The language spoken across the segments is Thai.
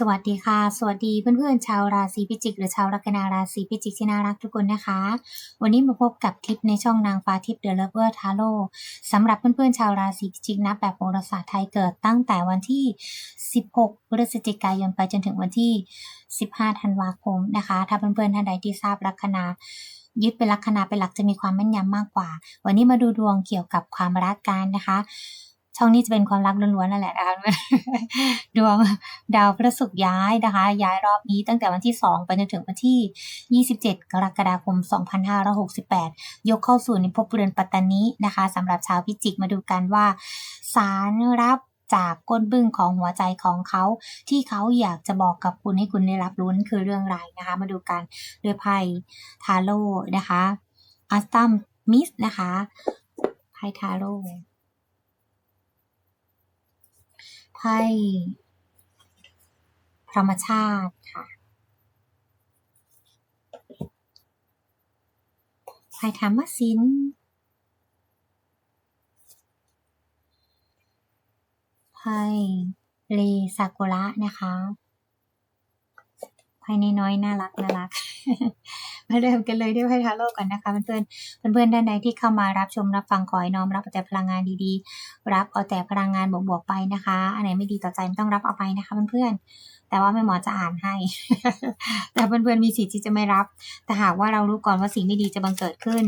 สวัสดีค่ะ สวัสดีเพื่อนๆชาวราศีพิจิก หรือชาวลัคนาราศีพิจิกที่น่ารักทุกคนนะคะ วันนี้มาพบกับทิปในช่องนางฟ้าทิปเดอะเลเวอร์ทาโร่สำหรับเพื่อนๆชาวราศีพิจิกนับแบบโหราศาสตร์ไทยเกิดตั้งแต่วันที่ 16พฤศจิกายนไปจนถึงวันที่ 15 ธันวาคมนะคะ ถ้าเพื่อนๆท่านใดที่ทราบลัคนายึดเป็นลัคนาเป็นหลักจะมีความแม่นยำมากกว่า วันนี้มาดูดวงเกี่ยวกับความรักกันนะคะ ช่องนี้จะเป็นความรักล้วนๆนั่นแหละนะคะดวงดาวพฤหัสศุกร์ย้ายนะคะ ย้ายรอบนี้ตั้งแต่วันที่ 2 ไปจนถึงวันที่ 27 กรกฎาคม 2568 ยกเข้าสู่ในภพเรือนปัตตานีนะคะสำหรับชาวพิจิกมาดูกันว่าสารรับจากก้นบึ้งของหัวใจของเขา ที่เขาอยากจะบอกกับคุณให้คุณได้รับรู้นั่นคือเรื่องไรนะคะ มาดูกันด้วยไพ่ทาโร่นะคะอัสตัมมิสนะคะไพ่ทาโร่ ไพ่ธรรมชาติค่ะไพ่ธรรมสินไพ่เลซากุระนะคะ ไพ่น้อยน่ารักน่ารัก มาเริ่มกันเลยด้วยไพ่ทาโร่กันนะคะเพื่อนๆเพื่อนๆด้านใดที่เข้ามารับชมรับฟังขอให้น้อมรับเอาแต่พลังงานดีๆ รับเอาแต่พลังงานบวกๆไปนะคะ อันไหนไม่ดีต่อใจไม่ต้องรับเอาไปนะคะเพื่อนๆแต่ว่าแม่หมอจะอ่านให้ แต่เพื่อนๆมีสิทธิ์ที่จะไม่รับ แต่หากว่าเรารู้ก่อนว่าสิ่งไม่ดีจะบังเกิดขึ้น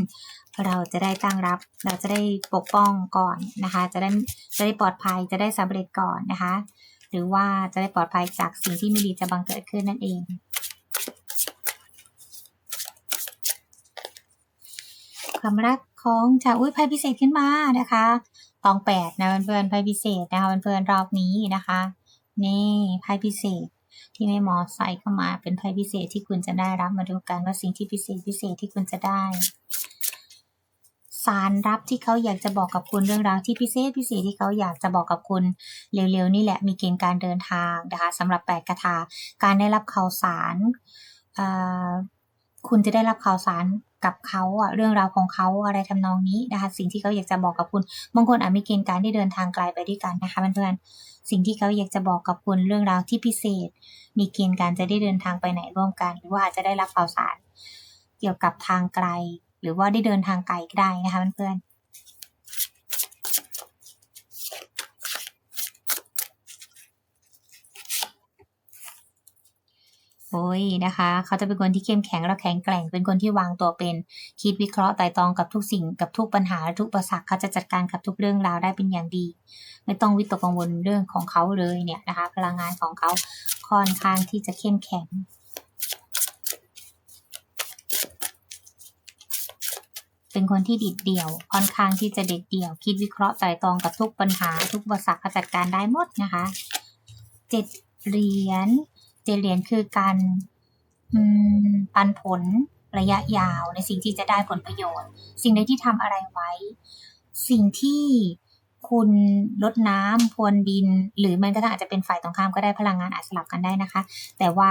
เราจะได้ตั้งรับ เราจะได้ปกป้องก่อนนะคะ จะได้จะได้ปลอดภัย จะได้สำเร็จก่อนนะคะ หรือว่าจะได้ปลอดภัยจากสิ่งที่ไม่ดีจะบังเกิดขึ้นนั่นเอง ความรักของชาวอุ้ยไพ่พิเศษขึ้นมานะคะตองแปดนะเพื่อนๆไพ่พิเศษนะคะเพื่อนๆรอบนี้นะคะ นี่ไพ่พิเศษที่แม่หมอใส่เข้ามาเป็นไพ่พิเศษที่คุณจะได้รับมาดูกันว่าสิ่งที่พิเศษพิเศษที่คุณจะได้สารรับที่เขาอยากจะบอกกับคุณเรื่องราวที่พิเศษพิเศษที่เขาอยากจะบอกกับคุณเร็วๆนี่แหละมีเกณฑ์การเดินทางนะคะสำหรับแปดกระทาการได้รับข่าวสารคุณจะได้รับข่าวสาร กับเขาอะเรื่องราวของเขาอะไรทำนองนี้นะคะสิ่งที่เขาอยากจะบอกกับคุณบางคนอาจมีเกณฑ์การที่เดินทางไกลไปด้วยกันนะคะเพื่อนๆสิ่งที่เขาอยากจะบอกกับคุณเรื่องราวที่พิเศษ มีเกณฑ์การจะได้เดินทางไปไหนร่วมกัน หรือว่าอาจจะได้รับข่าวสาร เกี่ยวกับทางไกล หรือว่าได้เดินทางไกลก็ได้นะคะเพื่อนๆ โอ้ยนะคะ เขาจะเป็นคนที่เข้มแข็งและแข็งแกร่ง เป็นคนที่วางตัวเป็น คิดวิเคราะห์ไต่ตรองกับทุกสิ่ง กับทุกปัญหาและทุกประสักเขาจะจัดการกับทุกเรื่องราวได้เป็นอย่างดี ไม่ต้องวิตกกังวลเรื่องของเขาเลยเนี่ยนะคะ พลังงานของเขาค่อนข้างที่จะเข้มแข็งเป็นคนที่ดิดเดี่ยว ค่อนข้างที่จะเด็ดเดี่ยว คิดวิเคราะห์ไต่ตรองกับทุกปัญหา ทุกอุปสรรคเขาจัดการได้หมดนะคะเจ็ดเหรียญ จ็ดเหรียญคือการปันผลระยะยาวในสิ่งที่จะได้ผลประโยชน์ สิ่งใดที่ทำอะไรไว้ สิ่งที่ คุณลดน้ำพรวนดิน หรือแม้กระทั่งอาจจะเป็นฝ่ายตรงข้ามก็ได้พลังงานอาจสลับกันได้นะคะ แต่ว่า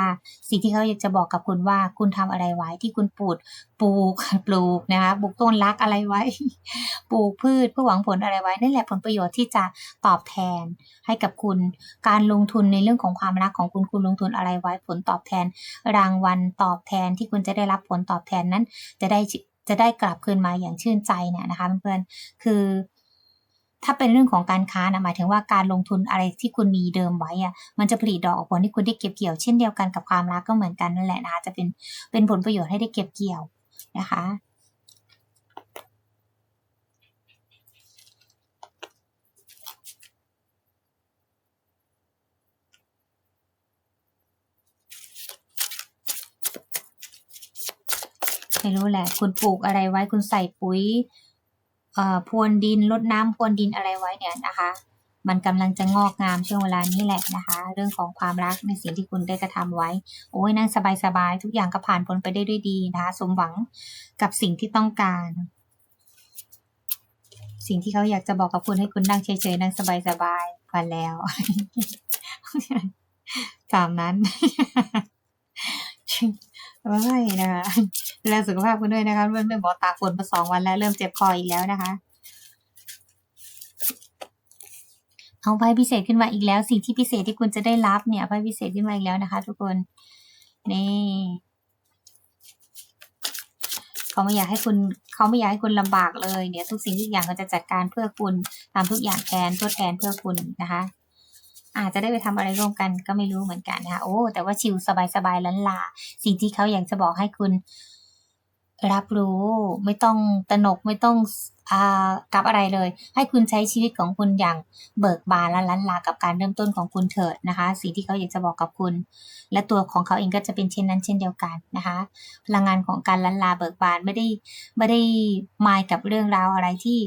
สิ่งที่เขาอยากจะบอกกับคุณว่าคุณทำอะไรไว้ที่คุณปลูกปลูกปลูกนะคะปลูกต้นรักอะไรไว้ ปลูกพืชเพื่อหวังผลอะไรไว้นั่นแหละผลประโยชน์ที่จะตอบแทนให้กับคุณการลงทุนในเรื่องของความรักของคุณคุณลงทุนอะไรไว้ ผลตอบแทน รางวัลตอบแทนที่คุณจะได้รับผลตอบแทนนั้น จะได้จะได้กลับคืนมาอย่างชื่นใจเนี่ยนะคะเพื่อนๆคือ ถ้าเป็นเรื่องของการค้านะหมายถึงว่าการลงทุนอะไรที่คุณมีเดิมไว้อะมันจะผลิตดอกออกผลที่คุณได้เก็บเกี่ยวเช่นเดียวกันกับความรักก็เหมือนกันนั่นแหละนะคะจะเป็นเป็นผลประโยชน์ให้ได้เก็บเกี่ยวนะคะไม่รู้แหละ คุณปลูกอะไรไว้คุณใส่ปุ๋ย พรวนดินรดน้ำพรวนดินอะไรไว้เนี่ยนะคะ มันกำลังจะงอกงามช่วงเวลานี้แหละนะคะ เรื่องของความรักในสิ่งที่คุณได้กระทำไว้ โอ้ยนั่งสบายๆทุกอย่างก็ผ่านพ้นไปได้ด้วยดีนะคะสมหวังกับสิ่งที่ต้องการ สิ่งที่เขาอยากจะบอกกับคุณให้คุณนั่งเฉยๆนั่งสบายๆกันแล้วตามนั้น ไม่นะคะดูแลสุขภาพคุณด้วยนะคะเพื่อนเป็นบอกตากฝนมาสองวันแล้ว เริ่มเจ็บคออีกแล้วนะคะ เอาไพ่พิเศษขึ้นมาอีกแล้ว สิ่งที่พิเศษที่คุณจะได้รับเนี่ยไพ่พิเศษขึ้นมาอีกแล้วนะคะ ทุกคนนี่เขาไม่อยากให้คุณเขาไม่อยากให้คุณลำบากเลยเนี่ย ทุกสิ่งทุกอย่างเขาจะจัดการเพื่อคุณทำทุกอย่างแทนทดแทนเพื่อคุณนะคะ อาจจะได้ไปทำอะไรร่วมกันก็ไม่รู้เหมือนกันนะคะโอ้แต่ว่าชิลสบายๆล้นลา สิ่งที่เขาอยากจะบอกให้คุณ รับรู้ไม่ต้องตนกไม่ต้องอ่ากับอะไรเลย ให้คุณใช้ชีวิตของคุณอย่างเบิกบานและล้านลากับการเริ่มต้นของคุณเถิดนะคะ สิ่งที่เขาอยากจะบอกกับคุณ และตัวของเขาเองก็จะเป็นเช่นนั้นเช่นเดียวกันนะคะ พลังงานของการล้านลาเบิกบานไม่ได้ไม่ได้มายกับเรื่องราวอะไรที่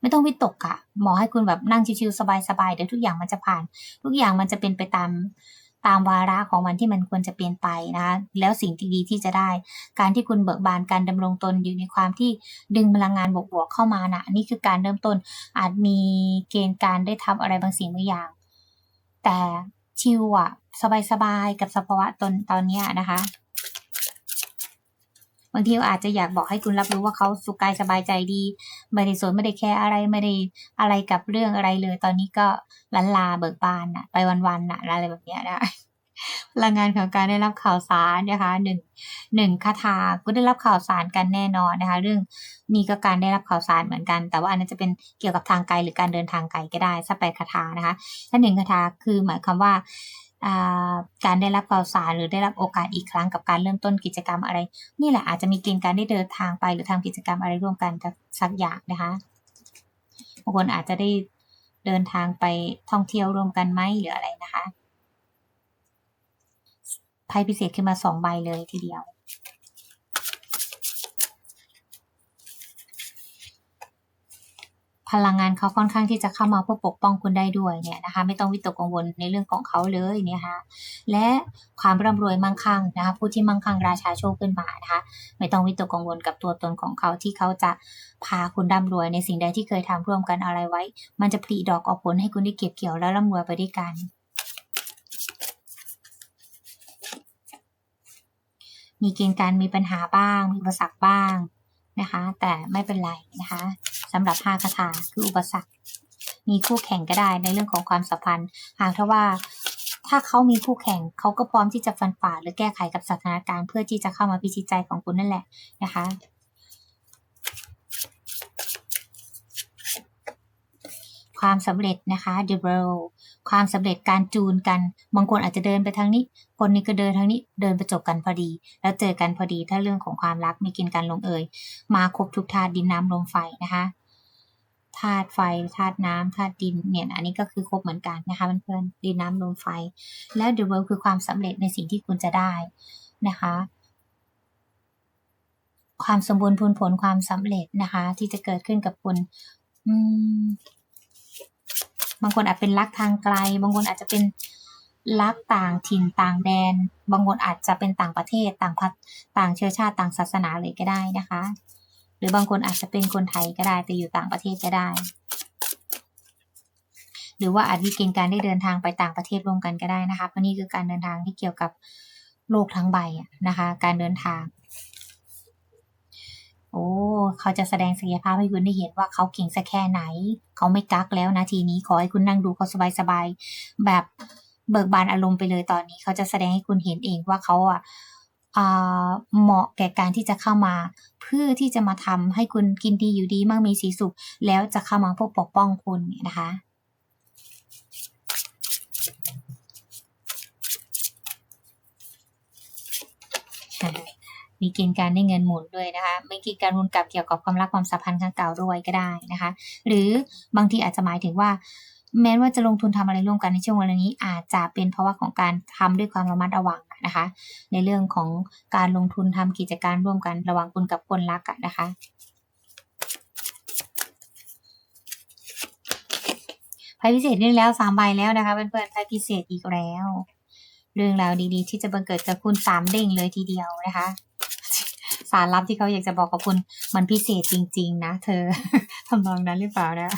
ไม่ต้องวิตกอะหมอให้คุณแบบนั่งชิวๆสบายๆเดี๋ยวทุกอย่างมันจะผ่าน ทุกอย่างมันจะเป็นไปตาม ตามวาระของมันที่มันควรจะเปลี่ยนไปนะคะแล้วสิ่งที่ดีที่จะได้ การที่คุณเบิกบานการดำรงตนอยู่ในความที่ดึงพลังงานบวกๆเข้ามานะนี่คือการเริ่มต้นอาจมีเกณฑ์การได้ทำอะไรบางสิ่งบางอย่าง แต่ชิวอะสบายๆกับสภาวะตนตอนนี้นะคะ บางทีอาจจะอยากบอกให้คุณรับรู้ว่าเขาสุขกายสบายใจดีไม่ได้สนไม่ได้แคร์อะไรไม่ได้อะไรกับเรื่องอะไรเลย ตอนนี้ก็ลันลาเบิกบานน่ะ ไปวันๆน่ะอะไรแบบเนี้ยนะพลังงานของการได้รับข่าวสารนะคะหนึ่งหนึ่งคาถาก็ได้รับข่าวสารกันแน่นอนนะคะ เรื่องนี้ก็การได้รับข่าวสารเหมือนกัน แต่ว่าอันนั้นจะเป็นเกี่ยวกับทางไกลหรือการเดินทางไกลก็ได้สักแปดคาถานะคะ ถ้าหนึ่งคาถาคือหมายความว่า การได้รับข่าวสารหรือได้รับโอกาสอีกครั้งกับการเริ่มต้นกิจกรรมอะไร นี่แหละอาจจะมีเกณฑ์การได้เดินทางไป หรือทำกิจกรรมอะไรร่วมกันสักอย่างนะคะบางคนอาจจะได้เดินทางไปท่องเที่ยวร่วมกันไหมหรืออะไรนะคะไพ่พิเศษขึ้นมาสองใบเลยทีเดียว พลังงานเขาค่อนข้างที่จะเข้ามาเพื่อปกป้องคุณได้ด้วยเนี่ยนะคะ ไม่ต้องวิตกกังวลในเรื่องของเขาเลยเนี่ยค่ะและความร่ำรวยมั่งคั่งนะคะผู้ที่มั่งคั่งราชาโชคขึ้นมานะคะไม่ต้องวิตกกังวลกับตัวตนของเขาที่เขาจะพาคุณร่ำรวยในสิ่งใดที่เคยทำร่วมกันอะไรไว้ มันจะผลิดอกออกผลให้คุณได้เก็บเกี่ยวและร่ำรวยไปด้วยกันมีเกณฑ์การมีปัญหาบ้าง มีอุปสรรคบ้างนะคะ แต่ไม่เป็นไรนะคะ สำหรับห้าคาถาคืออุปสรรค มีคู่แข่งก็ได้ในเรื่องของความสัมพันธ์หากถ้าว่าถ้าเขามีคู่แข่งเขาก็พร้อมที่จะฟันฝ่าหรือแก้ไขกับสถานการณ์เพื่อที่จะเข้ามาพิชิตใจของคุณนั่นแหละนะคะความสำเร็จนะคะ the World ความสำเร็จการจูนกัน บางคนอาจจะเดินไปทางนี้ คนนี้ก็เดินทางนี้เดินประจบกันพอดี แล้วเจอกันพอดีถ้าเรื่องของความรักมีกินการลงเอย มาครบทุกธาตุดินน้ำลมไฟนะคะธาตุไฟธาตุน้ำธาตุดินเนี่ยอันนี้ก็คือครบเหมือนกันนะคะเพื่อนๆดินน้ำลมไฟ แล้ว the world คือความสำเร็จในสิ่งที่คุณจะได้นะคะ ความสมบูรณ์ผลผลความสำเร็จนะคะ ที่จะเกิดขึ้นกับคุณ อืม บางคนอาจเป็นรักทางไกล บางคนอาจจะเป็นรักต่างถิ่นต่างแดน บางคนอาจจะเป็นต่างประเทศต่างพัต่างเชื้อชาติต่างศาสนาเลยก็ได้นะคะ หรือบางคนอาจจะเป็นคนไทยก็ได้แต่อยู่ต่างประเทศก็ได้ หรือว่าอาจมีเกณฑ์การได้เดินทางไปต่างประเทศร่วมกันก็ได้นะคะเพราะนี่คือการเดินทางที่เกี่ยวกับโลกทั้งใบนะคะ การเดินทาง อ้เขาจะแสดงศักยภาพให้คุณได้เห็นว่าเขาเก่งสักแค่ไหน เขาไม่กักแล้วนะทีนี้ขอให้คุณนั่งดูเขาสบายๆแบบเบิกบานอารมณ์ไปเลยตอนนี้ เขาจะแสดงให้คุณเห็นเองว่าเขาอะเหมาะแก่การที่จะเข้ามา เพื่อที่จะมาทำให้คุณกินดีอยู่ดีมั่งมีสีสุข แล้วจะเข้ามาพวกปกป้องคุณนะคะ มีเกณฑ์การได้เงินหมุนด้วยนะคะมีเกณฑ์การหมุนกลับเกี่ยวกับความรักความสัมพันธ์ครั้งเก่าด้วยก็ได้นะคะ หรือบางทีอาจจะหมายถึงว่า แม้ว่าจะลงทุนทำอะไรร่วมกันในช่วงเวลานี้ อาจจะเป็นเพราะว่าของการทำด้วยความระมัดระวังนะคะ ในเรื่องของการลงทุนทำกิจการร่วมกันระหว่างคุณกับคนรักนะคะไพ่พิเศษนี่แล้วสามใบแล้วนะคะเพื่อนๆไพ่พิเศษอีกแล้ว เรื่องราวดีๆ ที่จะบังเกิดกับคุณสามเด้งเลยทีเดียวนะคะ สารลับที่เขาอยากจะบอกกับคุณมันพิเศษจริง ๆ นะเธอทำนองนั้นหรือเปล่านะ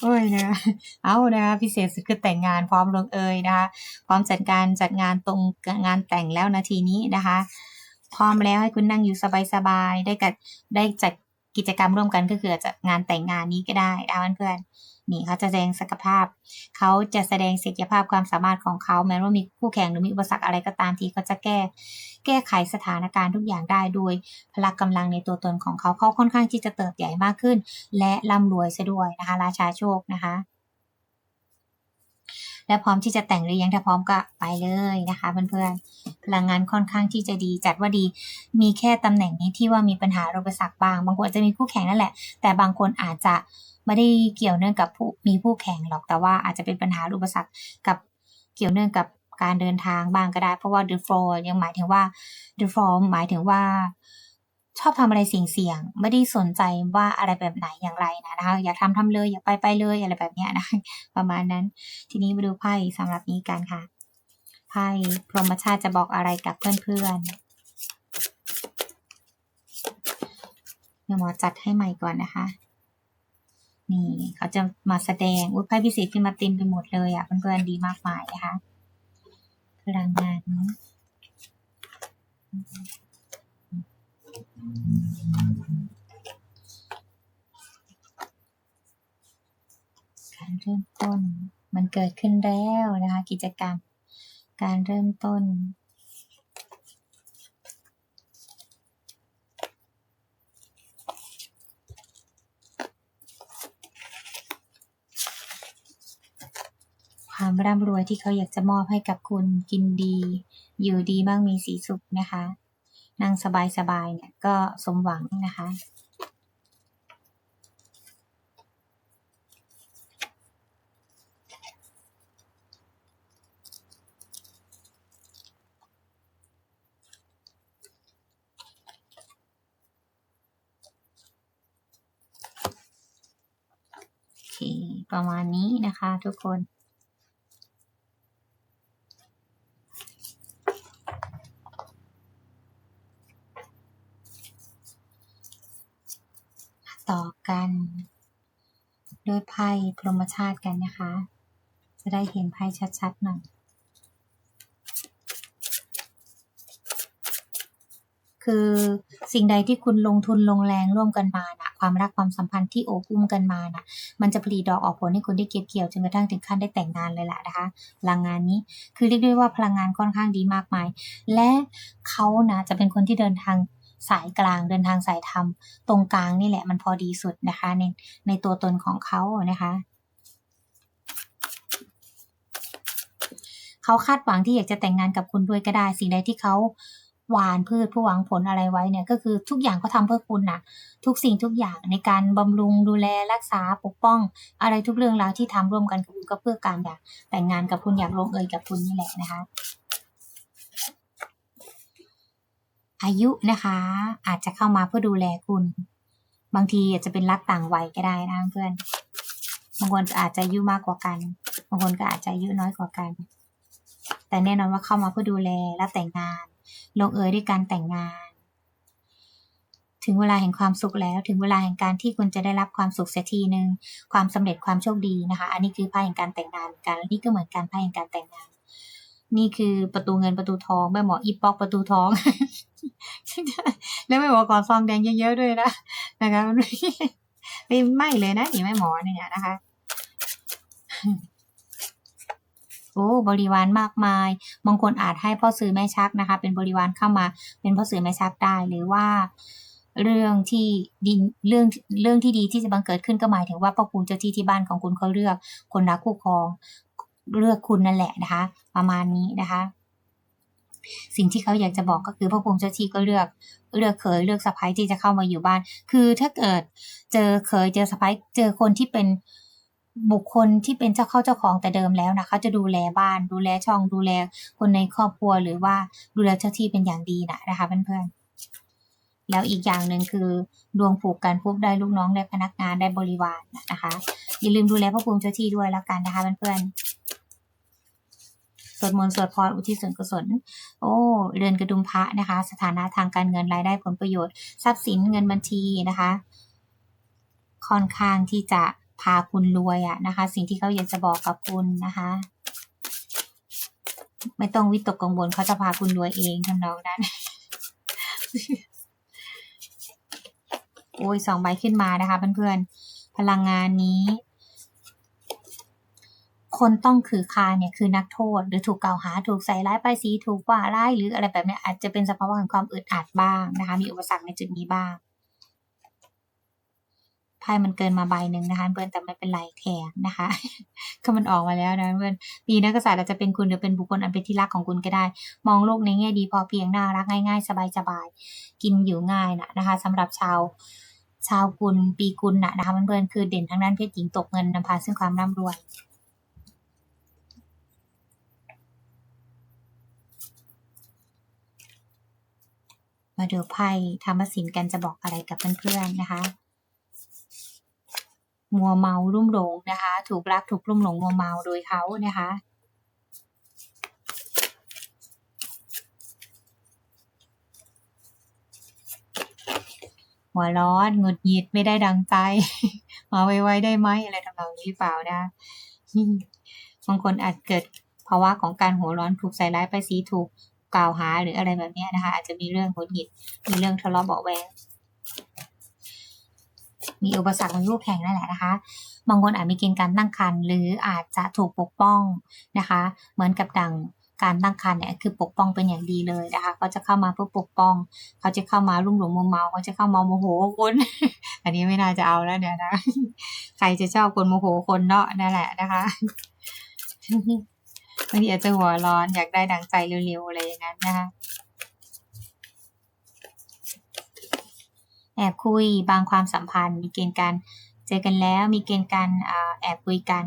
โอ้ยนะเอานะคะพิเศษสุดคือแต่งงานพร้อมลงเอยนะคะพร้อมจัดการจัดงานตรงงานแต่งแล้วนาทีนี้นะคะ พร้อมแล้วให้คุณนั่งอยู่สบายๆได้กัดได้จัด กิจกรรมร่วมกันก็คืออาจจะงานแต่งงานนี้ก็ได้นะเพื่อนๆนี่เขาจะแสดงศักยภาพ เขาจะแสดงศักยภาพความสามารถของเขา แม้ว่ามีคู่แข่งหรือมีอุปสรรคอะไรก็ตามทีเขาจะแก้ แก้ไขสถานการณ์ทุกอย่างได้โดยพละกำลังในตัวตนของเขาเขาค่อนข้างที่จะเติบใหญ่มากขึ้น และร่ำรวยซะด้วยนะคะ ราชาโชคนะคะ และพร้อมที่จะแต่งหรือยังถ้าพร้อมก็ไปเลยนะคะเพื่อนๆพลังงานค่อนข้างที่จะดีจัดว่าดี มีแค่ตำแหน่งนี้ที่ว่ามีปัญหาอุปสรรคบางบางคนอาจจะมีคู่แข่งนั่นแหละ แต่บางคนอาจจะไม่ได้เกี่ยวเนื่องกับผู้มีผู้แข่งหรอกแต่ว่าอาจจะเป็นปัญหาอุปสรรคกับเกี่ยวเนื่องกับการเดินทางบ้างก็ได้ เพราะว่า the floor ยังหมายถึงว่า the floor หมายถึงว่า ชอบทำอะไรเสี่ยงๆ ไม่ได้สนใจว่าอะไรแบบไหนอย่างไรนะนะคะ อยากทำทำเลยอยากไปไปเลยอะไรแบบเนี้ยนะประมาณนั้น ทีนี้มาดูไพ่สำหรับนี้กันค่ะ ไพ่พรหมชาติจะบอกอะไรกับเพื่อนๆเดี๋ยวหมอจัดให้ใหม่ก่อนนะคะ นี่เขาจะมาแสดงอุ้ยไพ่พิเศษขึ้นมาเต็มไปหมดเลยอะเพื่อนๆดีมากมายนะคะพลังงาน การเริ่มต้นมันเกิดขึ้นแล้วนะคะ กิจกรรม การเริ่มต้นความร่ำรวยที่เขาอยากจะมอบให้กับคุณกินดี อยู่ดีบ้างมีสีสุขนะคะ นั่งสบายๆเนี่ยก็สมหวังนะคะโอเคประมาณนี้นะคะทุกคน ต่อกันด้วยไพ่พรหมชาติกันนะคะ จะได้เห็นไพ่ชัดๆหน่อยคือสิ่งใดที่คุณลงทุนลงแรงร่วมกันมานะความรักความสัมพันธ์ที่โอบอุ้มกันมานะมันจะผลิดอกออกผลให้คุณได้เก็บเกี่ยวจนกระทั่งถึงขั้นได้แต่งงานเลยแหละนะคะพลังงานนี้คือเรียกได้ว่าพลังงานค่อนข้างดีมากมาย และเขานะจะเป็นคนที่เดินทาง สายกลางเดินทางสายธรรม ตรงกลางนี่แหละมันพอดีสุดนะคะ ในในตัวตนของเขานะคะเขาคาดหวังที่อยากจะแต่งงานกับคุณด้วยก็ได้สิ่งใดที่เขาหวานพืชผู้หวังผลอะไรไว้เนี่ยก็คือทุกอย่างเขาทาเพื่อคุณนะทุกสิ่งทุกอย่างในการบำรุงดูแลรักษาปกป้อง อะไรทุกเรื่องราวที่ทำร่วมกันกับคุณก็เพื่อการอยากแต่งงานกับคุณอยากลงเอยกับคุณนี่แหละนะคะ อายุนะคะ อาจจะเข้ามาเพื่อดูแลคุณ บางทีอาจจะเป็นรักต่างวัยก็ได้นะเพื่อนบางคนอาจจะอายุมากกว่ากันบางคนก็อาจจะอายุน้อยกว่ากัน แต่แน่นอนว่าเข้ามาเพื่อดูแลและแต่งงาน ลงเอยด้วยการแต่งงาน ถึงเวลาแห่งความสุขแล้ว ถึงเวลาแห่งการที่คุณจะได้รับความสุขเสียทีหนึ่งความสำเร็จความโชคดีนะคะ อันนี้คือไพ่แห่งการแต่งงานกันนี่ก็เหมือนการไพ่แห่งการแต่งงาน นี่คือประตูเงินประตูทองแม่หมออีปอกประตูทอง แล้วแม่หมอก่อซองแดงเยอะๆด้วยนะนะคะไม่ไม่เลยนะนี่แม่หมอเนี่ยนะคะ โอ้บริวารมากมายบางคนอาจให้พ่อซื้อแม่ชักนะคะ เป็นบริวารเข้ามา เป็นพ่อซื้อแม่ชักได้หรือว่าเรื่องที่ดีเรื่องเรื่องที่ดีที่จะบังเกิดขึ้นก็หมายถึงว่าพ่อภูมิเจ้าที่ที่บ้านของคุณเขาเลือกคนรักคู่ครอง เลือกคุณนั่นแหละนะคะ ประมาณนี้นะคะ สิ่งที่เขาอยากจะบอกก็คือพ่อภูมิเจ้าที่ก็เลือกเลือกเคยเลือกสะพ้ายที่จะเข้ามาอยู่บ้าน คือถ้าเกิดเจอเคยเจอสะพ้ายเจอคนที่เป็นบุคคลที่เป็นเจ้าเข้าเจ้าของแต่เดิมแล้วนะเขาจะดูแลบ้านดูแลช่องดูแลคนในครอบครัวหรือว่าดูแลเจ้าที่เป็นอย่างดีนะนะคะเพื่อนๆแล้วอีกอย่างหนึ่งคือ ดวงผูกกันปุ๊บได้ลูกน้องได้พนักงานได้บริวารนะคะอย่าลืมดูแลพระภูมิเจ้าที่ด้วยแล้วกันนะคะเพื่อนๆ วดมนต์สวดพรอุทิศส่วนกุศลโอ้เรือนกระดุมพระนะคะ สถานะทางการเงินรายได้ผลประโยชน์ ทรัพย์สินเงินบัญชีนะคะ ค่อนข้างที่จะพาคุณรวยอะนะคะ สิ่งที่เขาอยากจะบอกกับคุณนะคะไม่ต้องวิตกกังวลเขาจะพาคุณรวยเองทำนองนั้น โอ้ยสองใบขึ้นมานะคะเพื่อนๆ พลังงานนี้ คนต้องถือคาเนี่ยคือนักโทษ หรือถูกกล่าวหาถูกใส่ร้ายป้ายสีถูกว่าร้ายหรืออะไรแบบเนี้ยอาจจะเป็นสภาวะแห่งความอึดอัดบ้างนะคะ มีอุปสรรคในจุดนี้บ้างไพ่มันเกินมาใบหนึ่งนะคะเพื่อนแต่ไม่เป็นไรแถมนะคะก็มันออกมาแล้วนะเพื่อนปีนักษัตริย์อาจจะเป็นคุณหรือเป็นบุคคลอันเป็นที่รักของคุณก็ได้ มองโลกในแง่ดีพอเพียงน่ารักง่ายๆ สบายๆกินอยู่ง่ายนะนะคะสำหรับชาวชาวกุลปีกุลนะนะคะเพื่อนๆคือเด่นทั้งด้านเพศหญิงตกเงินนำพาซึ่งความร่ำรวย มาดูไพ่ธรรมสินกันจะบอกอะไรกับเพื่อนๆนะคะมัวเมารุ่มหลงนะคะ ถูกรักถูกรุ่มหลงมัวเมาโดยเขานะคะหัวร้อนหงุดหงิดไม่ได้ดังใจ มาไวๆได้ไหมอะไรทำนองนี้เปล่านะบางคนอาจเกิดภาวะของการหัวร้อนถูกใส่ร้ายไปสีถูก กล่าวหาหรืออะไรแบบนี้นะคะ อาจจะมีเรื่องหงุดหงิดมีเรื่องทะเลาะเบาะแวงมีอุปสรรคในรูปแข่งนั่นแหละนะคะ บางคนอาจมีเกณฑ์การตั้งครรภ์หรืออาจจะถูกปกป้องนะคะ เหมือนกับดังการตั้งครรภ์เนี่ยคือปกป้องเป็นอย่างดีเลยนะคะเขาจะเข้ามาเพื่อปกป้อง เขาจะเข้ามารุ่มหลงมัวเมาเขาจะเข้ามาโมโหคนอันนี้ไม่น่าจะเอาแล้วเนี่ยนะ ใครจะชอบคนโมโหคนเนาะนั่นแหละนะคะางทีอาจจะหัวร้อนอยากได้ดังใจเร็วๆอะไรอย่างนั้นนะคะแอบคุยบางความสัมพันธ์ มีเกณฑ์การเจอกันแล้ว มีเกณฑ์การแอบคุยกัน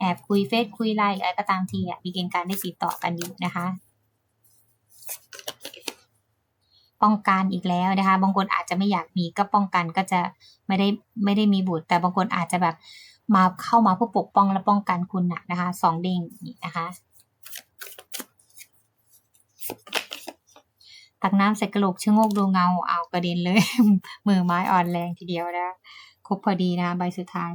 แอบคุยเฟซคุยไลน์อะไรก็ตามทีมีเกณฑ์การได้ติดต่อกันอยู่นะคะ ป้องกันอีกแล้วนะคะ บางคนอาจจะไม่อยากมีก็ป้องกันก็จะไม่ได้ไม่ได้มีบุตร แต่บางคนอาจจะแบบมาเข้ามาเพื่อปกป้องและป้องกันคุณนะนะคะสองเด้งนะคะ ตักน้ำใส่กระโหลกชะโงกดูเงาเอากระเด็นเลย มือไม้อ่อนแรงทีเดียวนะครบพอดีนะใบสุดท้าย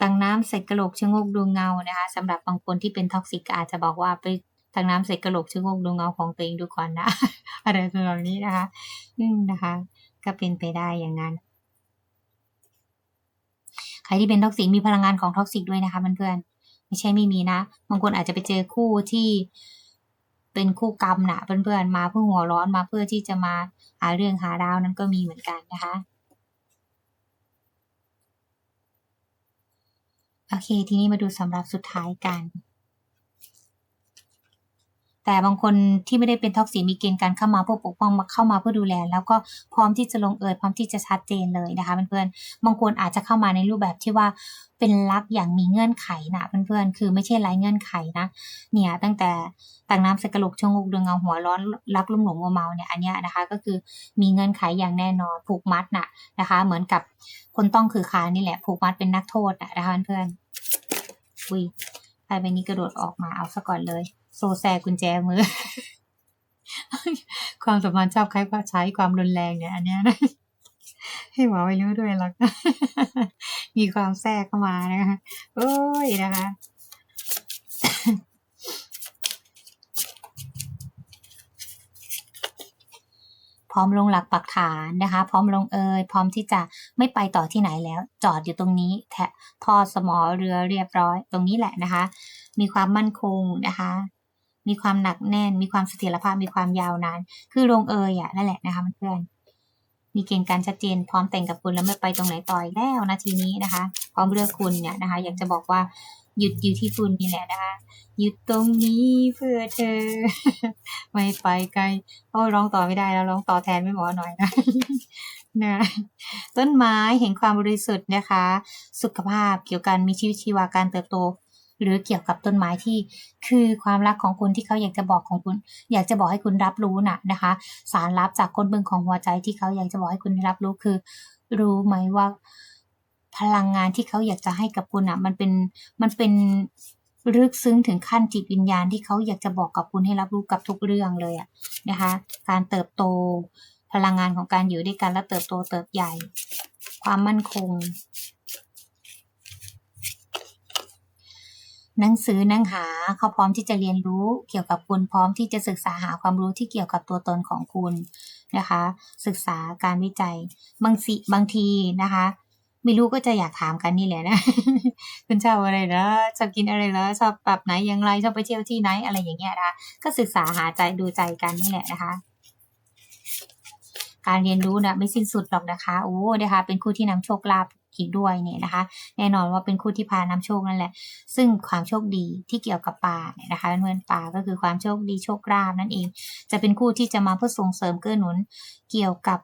ตักน้ำใส่กระโหลกชะโงกดูเงานะคะสำหรับบางคนที่เป็นท็อกซิกอาจจะบอกว่าไปตักน้ำใส่กระโหลกชะโงกดูเงาของตัวเองดูก่อนนะอะไรทำนองนี้นะคะอืมนะคะ ก็เป็นไปได้อย่างนั้นใครที่เป็นท็อกซิกมีพลังงานของท็อกซิกด้วยนะคะเพื่อนๆไม่ใช่ไม่มีนะบางคนอาจจะไปเจอคู่ที่ เป็นคู่กรรมนะเพื่อนๆมาเพื่อหัวร้อนมาเพื่อที่จะมาหาเรื่องหาราวนั้นก็มีเหมือนกันนะคะโอเค ทีนี้มาดูสำหรับสุดท้ายกัน แต่บางคนที่ไม่ได้เป็นท็อกซิกมีเกณฑ์การเข้ามาเพื่อปกป้องมาเข้ามาเพื่อดูแล แล้วก็พร้อมที่จะลงเอยพร้อมที่จะชัดเจนเลยนะคะเพื่อนๆบางคนอาจจะเข้ามาในรูปแบบที่ว่าเป็นรักอย่างมีเงื่อนไขนะเพื่อนๆ คือไม่ใช่ไร้เงื่อนไขนะ เนี่ยตั้งแต่ตักน้ำใส่กระโหลกชงอกดืองเงาหัวร้อนรักลุ่มหลงมัวเมาเนี่ยอันเนี้ยนะคะก็คือมีเงื่อนไขอย่างแน่นอนผูกมัดน่ะนะคะ เหมือนกับคนต้องคือคานี่แหละผูกมัดเป็นนักโทษน่ะนะคะเพื่อนๆอุ้ยไพ่ใบนี้กระโดดออกมาเอาซะก่อนเลย โซแซกุญแจมือ ความสัมพันธ์ชอบใช้ว่าใช้ความรุนแรงเนี่ยอันเนี้ยนะให้หมอไม่รู้ด้วยหรอกมีความแทรกเข้ามานะคะโอ้ยนะคะพร้อมลงหลักปักฐานนะคะ พร้อมลงเอยพร้อมที่จะไม่ไปต่อที่ไหนแล้ว จอดอยู่ตรงนี้แทะทอสมอเรือเรียบร้อย ตรงนี้แหละนะคะ มีความมั่นคงนะคะ มีความหนักแน่น มีความเสถียรภาพ มีความยาวนาน คือลงเอยอะนั่นแหละนะคะเพื่อนมีเกณฑ์การชัดเจนพร้อมแต่งกับคุณแล้วไม่ไปตรงไหนต่อยแล้วนาทีนี้นะคะ พร้อมเลือกคุณเนี่ยนะคะ อยากจะบอกว่าหยุดอยู่ที่คุณนี่แหละนะคะหยุดตรงนี้เพื่อเธอ ไม่ไปไกลโอ้ร้องต่อไม่ได้แล้วร้องต่อแทนไม่หมอหน่อยนะนะต้นไม้เห็นความบริสุทธิ์นะคะ สุขภาพเกี่ยวกับมีชีวิตชีวาการเติบโต หรือเกี่ยวกับต้นไม้ที่คือความรักของคุณที่เขาอยากจะบอกของคุณ อยากจะบอกให้คุณรับรู้น่ะนะคะ สารลับจากก้นบึงของหัวใจที่เขาอยากจะบอกให้คุณรับรู้คือ รู้ไหมว่าพลังงานที่เขาอยากจะให้กับคุณอะ มันเป็นมันเป็นลึกซึ้งถึงขั้นจิตวิญญาณที่เขาอยากจะบอกกับคุณให้รับรู้กับทุกเรื่องเลยอะนะคะ การเติบโตพลังงานของการอยู่ด้วยกันและเติบโตเติบใหญ่ ความมั่นคง หนังสือหนังหาเขาพร้อมที่จะเรียนรู้เกี่ยวกับคุณพร้อมที่จะศึกษาหาความรู้ที่เกี่ยวกับตัวตนของคุณนะคะ ศึกษาการวิจัยบางสิบางทีนะคะไม่รู้ก็จะอยากถามกันนี่แหละนะคุณชอบอะไรเหรอชอบกินอะไรเหรอชอบแบบไหนอย่างไรชอบไปเที่ยวที่ไหนอะไรอย่างเงี้ยนะคะก็ศึกษาหาใจดูใจกันนี่แหละนะคะ การเรียนรู้นะไม่สิ้นสุดหรอกนะคะโอ้นะคะ เป็นคู่ที่นำโชคลาภ อีกด้วยเนี่ยนะคะ แน่นอนว่าเป็นคู่ที่พานำโชคนั่นแหละ ซึ่งความโชคดีที่เกี่ยวกับป่าเนี่ยนะคะเพื่อนป่าก็คือความโชคดีโชคลาภนั่นเอง จะเป็นคู่ที่จะมาเพื่อส่งเสริมเกื้อหนุนเกี่ยวกับ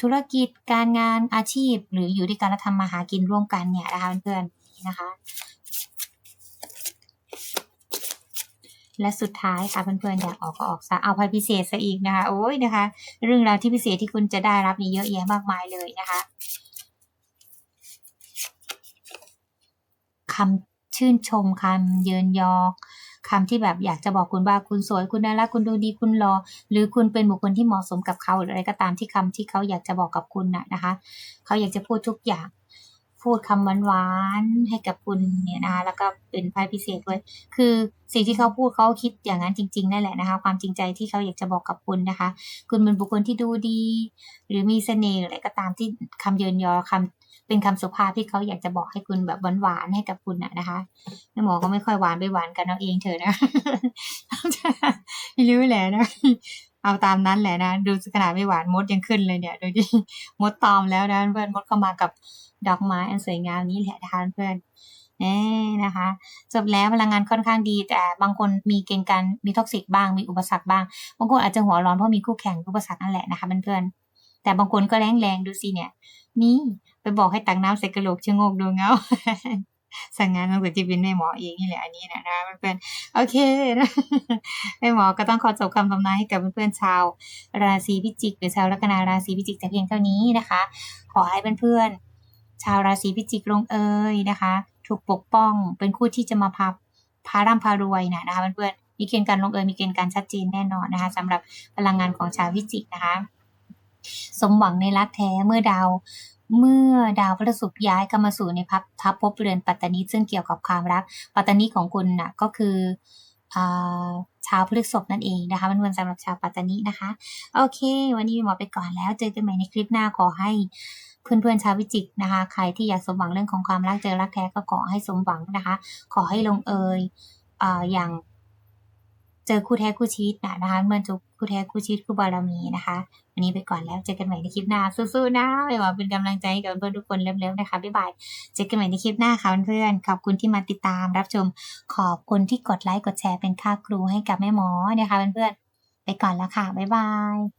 ธุรกิจการงานอาชีพ หรืออยู่ด้วยกันและทำมาหากินร่วมกันเนี่ยนะคะเพื่อนๆนนะคะ และสุดท้ายค่ะเพื่อนๆอยากออกก็ออกซะเอาภัยพิเศษซะอีกนะคะโอ้ยนะคะ เรื่องราวที่พิเศษที่คุณจะได้รับมีเยอะแยะมากมายเลยนะคะ คำชื่นชมคำเยินยอคำที่แบบอยากจะบอกคุณว่าคุณสวยคุณน่ารักคุณดูดีคุณรอ หรือคุณเป็นบุคคลที่เหมาะสมกับเขาหรืออะไรก็ตามที่คำที่เขาอยากจะบอกกับคุณนะนะคะ เขาอยากจะพูดทุกอย่าง พูดคำหวานๆให้กับคุณเนี่ยนะคะแล้วก็เป็นไพ่พิเศษด้วย คือสิ่งที่เขาพูดเขาคิดอย่างนั้นจริงๆนั่นแหละนะคะ ความจริงใจที่เขาอยากจะบอกกับคุณนะคะ คุณเป็นบุคคลที่ดูดี หรือมีเสน่ห์อะไรก็ตามที่คำเยินยอคำเป็นคำสุภาพที่เขาอยากจะบอกให้คุณแบบหวานๆให้กับคุณน่ะนะคะแม่หมอก็ไม่ค่อยหวานไปหวานกันเอาเองเถอะนะไม่รู้แหละนะ เอาตามนั้นแหละนะ ดูขนาดไม่หวานมดยังขึ้นเลยเนี่ยดูดิมดตอมแล้วนะเพื่อนมดเข้ามากับดอกไม้อันสวยงามนี้แหละนะคะเพื่อนแน่นะคะ จบแล้วพลังงานค่อนข้างดี แต่บางคนมีเกณฑ์การมีท็อกซิกบ้างมีอุปสรรคบ้าง บางคนอาจจะหัวร้อนเพราะมีคู่แข่งอุปสรรคนั่นแหละนะคะเพื่อนๆแต่บางคนก็แรงแรงๆดูสิเนี่ย นี่ไปบอกให้ตักน้ำใส่กระโหลกชะโงกดูเงา สั่งงานตั้งแต่ที่เป็นแม่หมอเองนี่แหละอันนี้นะนะเพื่อนโอเคนะแม่หมอก็ต้องขอจบคำทำนายให้กับเพื่อนๆชาว ราศีพิจิก หรือชาวลัคนาราศีพิจิกแต่เพียงเท่านี้นะคะ ขอให้เพื่อนๆชาวราศีพิจิกลงเอยนะคะ ถูกปกป้องเป็นคู่ที่จะมาพาพาร่ำพารวยนะนะคะเพื่อนๆมีเกณฑ์การลงเอยมีเกณฑ์การชัดเจนแน่นอนนะคะสำหรับพลังงานของชาวพิจิกนะคะสมหวังในรักแท้เมื่อดาว เมื่อดาวพฤหัสบย้ายเข้ามาสู่ในพับทับภพเรือนปัตตานีซึ่งเกี่ยวกับความรัก ปัตตานีของคุณน่ะก็คืออ่าชาวพฤษภนั่นเองนะคะมันวันสำหรับชาวปัตตานีนะคะ โอเค วันนี้หมอไปก่อนแล้วเจอกันใหม่ในคลิปหน้าขอให้เพื่อนๆชาววิจิกนะคะ ใครที่อยากสมหวังเรื่องของความรักเจอรักแท้ก็ขอให้สมหวังนะคะ ขอให้ลงเอยออย่างเจอคู่แท้คู่ชีตนะคะเหมือนจุ คู่แท้คู่ชีวิตคู่บารมีนะคะ วันนี้ไปก่อนแล้วเจอกันใหม่ในคลิปหน้าสู้ๆนะไม่ว่าเป็นกำลังใจให้กับเพื่อนทุกคนเร็วๆนะคะบ๊ายบายเจอกันใหม่ในคลิปหน้าค่ะเพื่อนๆขอบคุณที่มาติดตามรับชมขอบคุณที่กดไลค์กดแชร์เป็นค่าครูให้กับแม่หมอนะคะเพื่อนๆไปก่อนแล้วค่ะบ๊ายบาย